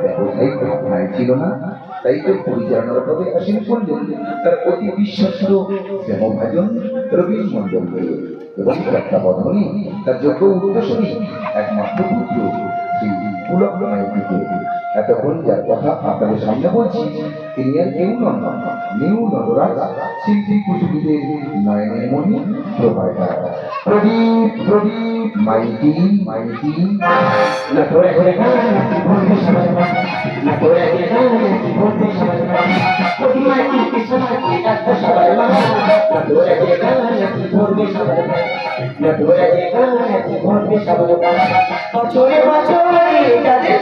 ব্যবসায়িক ভাবনায় ছিল না, তাই তো পরিচালনার পদে আসীন করলেন তার অতি বিশ্বস্ত শ্যামভাজন রবীন মন্ডল এবং তত্ত্বাবধানে তার যোগ্য উদ্দেশ্যই একমাত্র পুত্র, সেই পুলক মাইতিকে এতক্ষণ যার কথা আপনাদের সামনে বলছি, তিনি আর কেউ নন। নিউ নটরাজ শিল্পী কুশলীদের নয়নের মণি প্রোভাইডার প্রদীপ প্রদীপ, মাইতি মাইতি। না সবাই না সবাই সবাই না সবাই না সবাই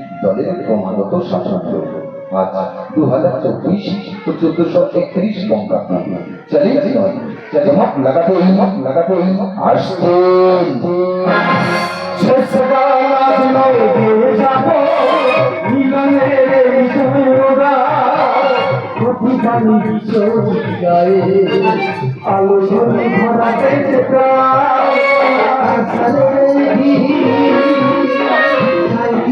দলের ক্রমাগত শাসন আজ দু হাজার চব্বিশ চোদ্দশো একত্রিশ বঙ্গাব্দ। চ্যালেঞ্জ নয় লাগাতে লাগাতে আসছেন আলোচনা ভরা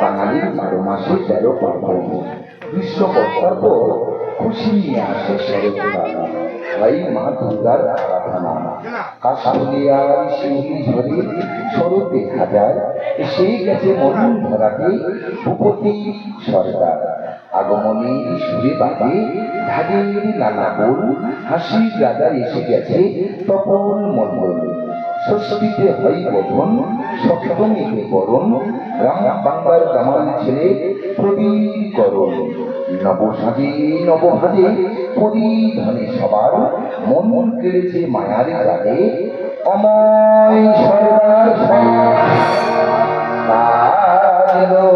বাঙালির বারো মাসে তেরো পার্বণ গ্রীষ্মবর্ষার পর খুশি নিয়ে আসে শরৎকাল ভাই মা দুর্গার আরাধনা। কাশুলিয়ার শিউলি ঝরে শরৎ দেখা যায়। সেই গেছে মরুণ ধরাতে ভূপতি সরকার আগমনী সুরে বাজে ঢাকের নানা বোল হাসির রাজা এসে গেছে তপন মন্ডল ষষ্ঠীতে হয় বধন সপ্তমীতে বরণ, রাম বাংলার কামাল ছেলে প্রবীর করণ নবসাজে নবভাজে পরিধনে সবার, মন মন কেড়েছে মায়ার জাগে অময় সরকার কাজলো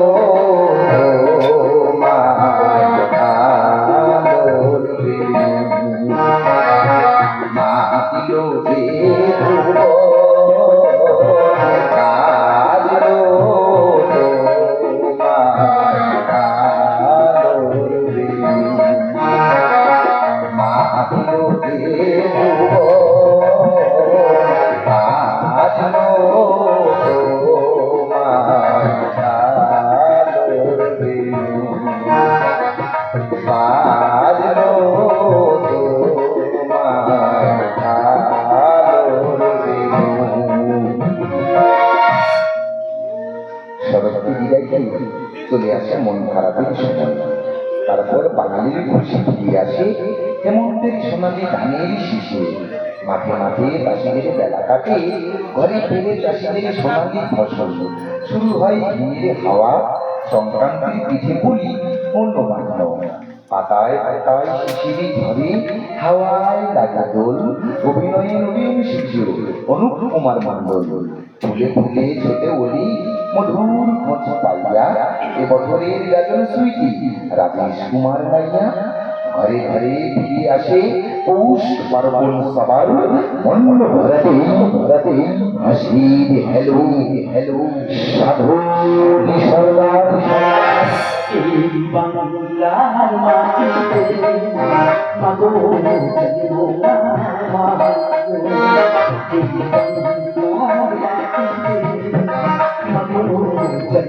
মন সময় তারপর বাঙালির খুশি ফিরে আসে হেমন্তের সোনালি ধানের শিশে মাঠে মাঠে চাষিদের বেলা কাটে, ঘরে ফেরে চাষিদের সোনালি ফসল। শুরু হয় ঘিরে হাওয়া, সংক্রান্তির পিঠে পুলি অন্য পাতায় পাতায় শিশিরি ঝরে, হাওয়ায় লাগা দোল, অভিনয়ে নবীন শিশু অনুপ কুমার মণ্ডল। ফুলে ফুলে ছোটে ওলি, মধুর খোঁজ পাইয়া এ বছরের গাজন সুইটি। রাজেশ কুমার নাইয়া ঘরে ঘরে ফিরে আসে পৌষ পার্বণ সবার মন ভরাতে ভরাতে হাসির হ্যালো হ্যালো, সাধু সরদার বাংলার মাটিতে মাগো। এই বাংলার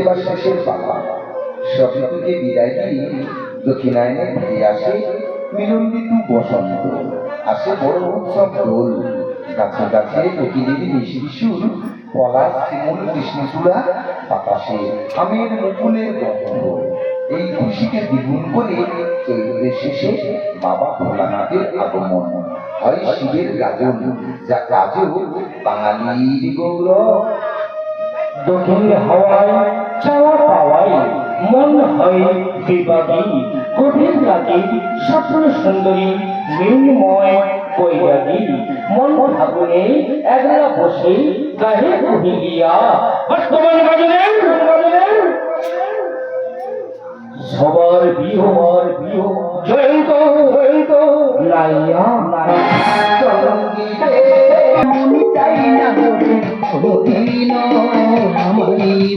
এবার শেষের পালা সবটুকে বিদায় দিয়ে দক্ষিণায়নে ফিরে আসে মিলন ঋতু বসন্ত। আসে বড় উৎসব দোল। গাছে গাছে কোকিলের মিষ্টি সুর, পলাশ শিমুল কৃষ্ণচূড়া, বাতাসে আমের মুকুলের গন্ধ। এই খুশিকে দ্বিগুণ করে চৈত্রের শেষে বাবা ভোলানাথের আগমন। হয় শিবের গাজন যা কাজও বাঙালির গৌরব। দক্ষিণ হাওয়ায় চাওয়া পাওয়াই মন হয় বিবাদী, গভীর রাতে স্বপ্ন সুন্দরী মৃন্ময় বৈরাগী। মন ফাগুনে একলা বসে গাহে বর্তমান বাজনে সবার বিহবার বিহ, জয়ন্ত জয়ন্ত, লাইয়া চরঙ্গিতে মন চাই না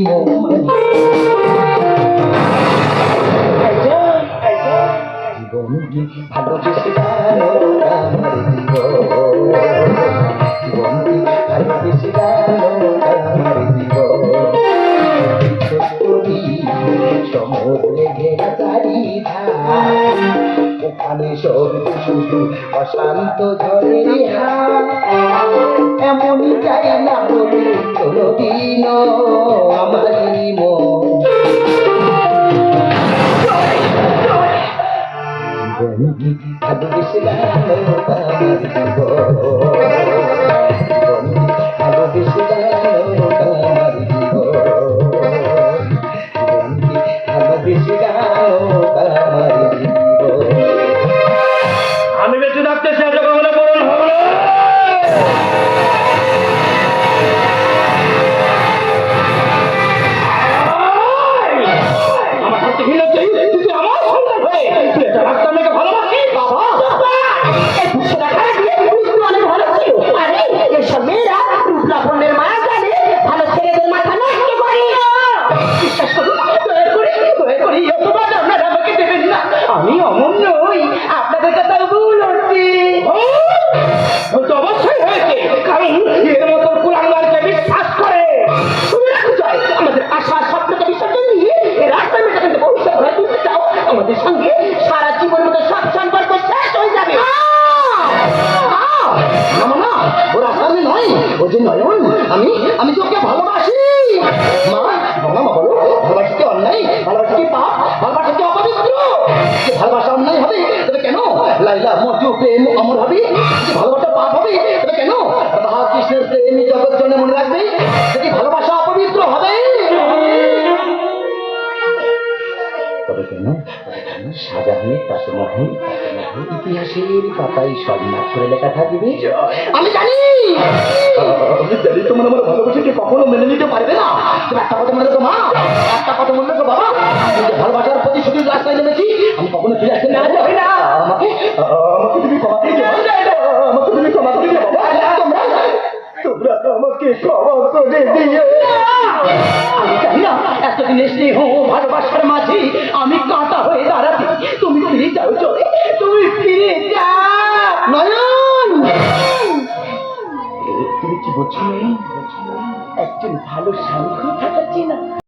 মন জীবন ভালোবেসে গেল আমার জীবন জীবন ভালোবেসে গেল আমার জীবন করি সমুদ্রে ঘেরা চারিধার ওখানে সব শুধু অশান্ত ঝড়ের এমন চাই না বলি কোনো দিন আমারই মন। ভালোবেসে গেল সঙ্গে সারা জীবন মতো সব সম্পর্ক শেষ হয়ে যাবে। আমি আমি ভালোবাসি। মা বাবা বলো কি পাপ? ভালোবাসা কি ভালোবাসা অন্যায় হবে, তবে কেন? লাইলা মজু প্রেম, অমর হবে? ভালোবাসা পাপ হবে, তবে কেন? রাধা কৃষ্ণের প্রেম জগৎ ভালোবাসা শাহজাহানের তাজমহল তাজমহল ইতিহাসের পাতায় স্বর্ণাক্ষরে লেখা থাকবে। আমি জানি। আমি জানি তোমার আমার ভালোবাসাকে কখনো মেনে নিতে পারবে না। তুমি একটা কথা মনে তো মা একটা কথা মনে তো বাবা ভালোবাসার প্রতি শুধু রাস্তায় নেমেছি আমি কখনো ফিরে আসতে না। আমাকে আমাকে তুমি ক্ষমা করে দিও আমাকে তুমি ক্ষমা করে দিও বাবা তোমরা তোমরা আমাকে ক্ষমা করে দিও আমি জানি না এতদিন স্নেহ ভালোবাসার মাঝে আমি কাঁটা হয়ে দাঁড়াতে তুমি ফিরে যাও চলে তুমি ফিরে যাও। নয়ন! তুমি কি বলছো? একজন ভালো স্বামী হয়ে থাকাচ্ছি না